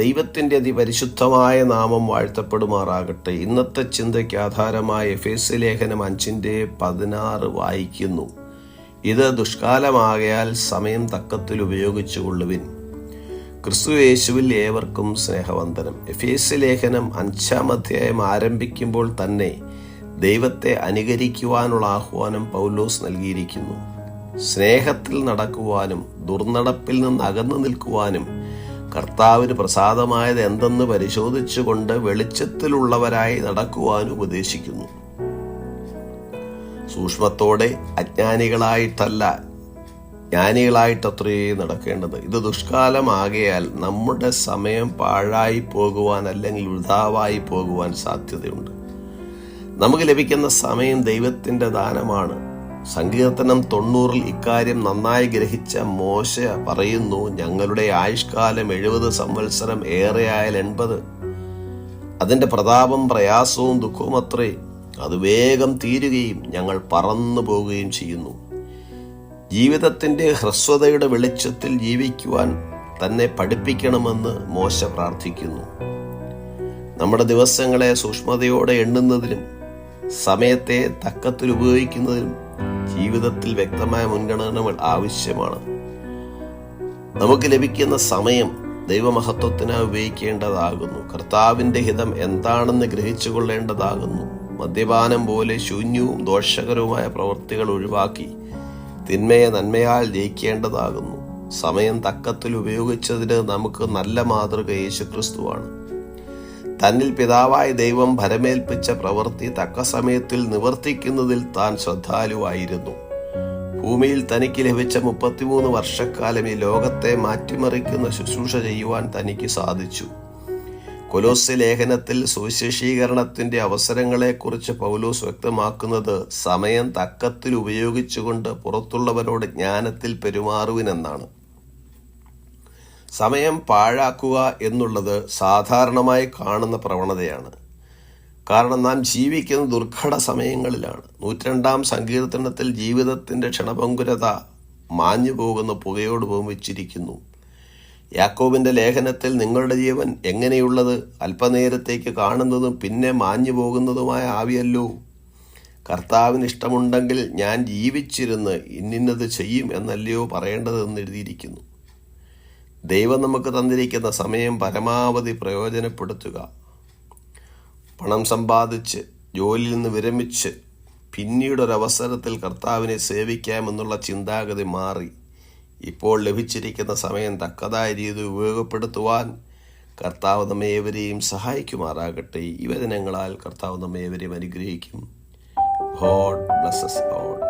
ദൈവത്തിന്റെ അതിപരിശുദ്ധമായ നാമം വാഴ്ത്തപ്പെടുമാറാകട്ടെ. ഇന്നത്തെ ചിന്തയ്ക്ക് ആധാരമായ എഫ് എസ് ലേഖനം അഞ്ചിന്റെ പതിനാറ് വായിക്കുന്നു. ഇത് ദുഷ്കാലമാകയാൽ സമയം തക്കത്തിൽ ഉപയോഗിച്ചു കൊള്ളുവിൻ ക്രിസ്തു യേശുവിൽ ഏവർക്കും സ്നേഹവന്ദനം. എഫ് എസ് ലേഖനം അഞ്ചാം അധ്യായം ആരംഭിക്കുമ്പോൾ തന്നെ ദൈവത്തെ അനുകരിക്കുവാനുള്ള ആഹ്വാനം പൗലോസ് നൽകിയിരിക്കുന്നു. സ്നേഹത്തിൽ നടക്കുവാനും ദുർനടപ്പിൽ നിന്ന് അകന്നു നിൽക്കുവാനും കർത്താവിന് പ്രസാദമായത് എന്തെന്ന് പരിശോധിച്ചുകൊണ്ട് വെളിച്ചത്തിലുള്ളവരായി നടക്കുവാൻ ഉപദേശിക്കുന്നു. സൂക്ഷ്മത്തോടെ അജ്ഞാനികളായിട്ടല്ല ജ്ഞാനികളായിട്ടത്രേ നടക്കേണ്ടത്. ഇത് ദുഷ്കാലമാകയാൽ നമ്മുടെ സമയം പാഴായി പോകുവാൻ അല്ലെങ്കിൽ വൃഥാവായി പോകുവാൻ സാധ്യതയുണ്ട്. നമുക്ക് ലഭിക്കുന്ന സമയം ദൈവത്തിന്റെ ദാനമാണ്. സങ്കീർത്തനം തൊണ്ണൂറിൽ ഇക്കാര്യം നന്നായി ഗ്രഹിച്ച മോശ പറയുന്നു ഞങ്ങളുടെ ആയുഷ്കാലം എഴുപത് സംവത്സരം ഏറെയായാൽ എൺപത്. അതിന്റെ പ്രതാപം പ്രയാസവും ദുഃഖവും അത്രേ. അത് വേഗം തീരുകയും ഞങ്ങൾ പറന്നു പോവുകയും ചെയ്യുന്നു. ജീവിതത്തിന്റെ ഹ്രസ്വതയുടെ വെളിച്ചത്തിൽ ജീവിക്കുവാൻ തന്നെ പഠിപ്പിക്കണമെന്ന് മോശ പ്രാർത്ഥിക്കുന്നു. നമ്മുടെ ദിവസങ്ങളെ സൂക്ഷ്മതയോടെ എണ്ണുന്നതിനും സമയത്തെ തക്കത്തിൽ ഉപയോഗിക്കുന്നതിനും ജീവിതത്തിൽ വ്യക്തമായ മുൻഗണനകൾ ആവശ്യമാണ്. നമുക്ക് ലഭിക്കുന്ന സമയം ദൈവമഹത്വത്തിനായി ഉപയോഗിക്കേണ്ടതാകുന്നു. കർത്താവിന്റെ ഹിതം എന്താണെന്ന് ഗ്രഹിച്ചു കൊള്ളേണ്ടതാകുന്നു മദ്യപാനം പോലെ ശൂന്യവും ദോഷകരവുമായ പ്രവൃത്തികൾ ഒഴിവാക്കി തിന്മയെ നന്മയാൽ ജയിക്കേണ്ടതാകുന്നു. സമയം തക്കത്തിൽ ഉപയോഗിച്ചതിന് നമുക്ക് നല്ല മാതൃക യേശുക്രിസ്തുവാണ്. തന്നിൽ പിതാവായ ദൈവം ഭരമേൽപ്പിച്ച പ്രവൃത്തി തക്ക സമയത്തിൽ നിവർത്തിക്കുന്നതിൽ താൻ ശ്രദ്ധാലുവായിരുന്നു. ഭൂമിയിൽ തനിക്ക് ലഭിച്ച മുപ്പത്തിമൂന്ന് വർഷക്കാലം ഈ ലോകത്തെ മാറ്റിമറിക്കുന്ന ശുശ്രൂഷ ചെയ്യുവാൻ തനിക്ക് സാധിച്ചു. കൊലോസ് ലേഖനത്തിൽ സുവിശേഷീകരണത്തിന്റെ അവസരങ്ങളെക്കുറിച്ച് പൗലോസ് വ്യക്തമാക്കുന്നത് സമയം തക്കത്തിൽ ഉപയോഗിച്ചുകൊണ്ട് പുറത്തുള്ളവരോട് ജ്ഞാനത്തിൽ പെരുമാറുവിനെന്നാണ്. സമയം പാഴാക്കുക എന്നുള്ളത് സാധാരണമായി കാണുന്ന പ്രവണതയാണ്. കാരണം നാം ജീവിക്കുന്ന ദുർഘട സമയങ്ങളിലാണ്. നൂറ്റിരണ്ടാം സങ്കീർത്തനത്തിൽ ജീവിതത്തിന്റെ ക്ഷണഭങ്കുരത മാഞ്ഞു പോകുന്ന പുകയോട് ഉപമിച്ചിരിക്കുന്നു യാക്കോബിന്റെ ലേഖനത്തിൽ നിങ്ങളുടെ ജീവൻ എങ്ങനെയുള്ളത് അല്പനേരത്തേക്ക് കാണുന്നതും പിന്നെ മാഞ്ഞു പോകുന്നതുമായ ആവിയല്ലോ. കർത്താവിന് ഇഷ്ടമുണ്ടെങ്കിൽ ഞാൻ ജീവിച്ചിരുന്ന് ഇന്നിന്നത് ചെയ്യും എന്നല്ലയോ പറയേണ്ടതെന്ന് എഴുതിയിരിക്കുന്നു. ദൈവം നമുക്ക് തന്നിരിക്കുന്ന സമയം പരമാവധി പ്രയോജനപ്പെടുത്തുക. പണം സമ്പാദിച്ച് ജോലിയിൽ നിന്ന് വിരമിച്ച് പിന്നീട് ഒരവസരത്തിൽ കർത്താവിനെ സേവിക്കാമെന്നുള്ള ചിന്താഗതി മാറി. ഇപ്പോൾ ലഭിച്ചിരിക്കുന്ന സമയം തക്കതായ രീതി ഉപയോഗപ്പെടുത്തുവാൻ കർത്താവ് നമ്മേവരെയും സഹായിക്കുമാറാകട്ടെ. ഈ വചനങ്ങളാൽ കർത്താവ് നമ്മേവരെയും അനുഗ്രഹിക്കും. God blesses all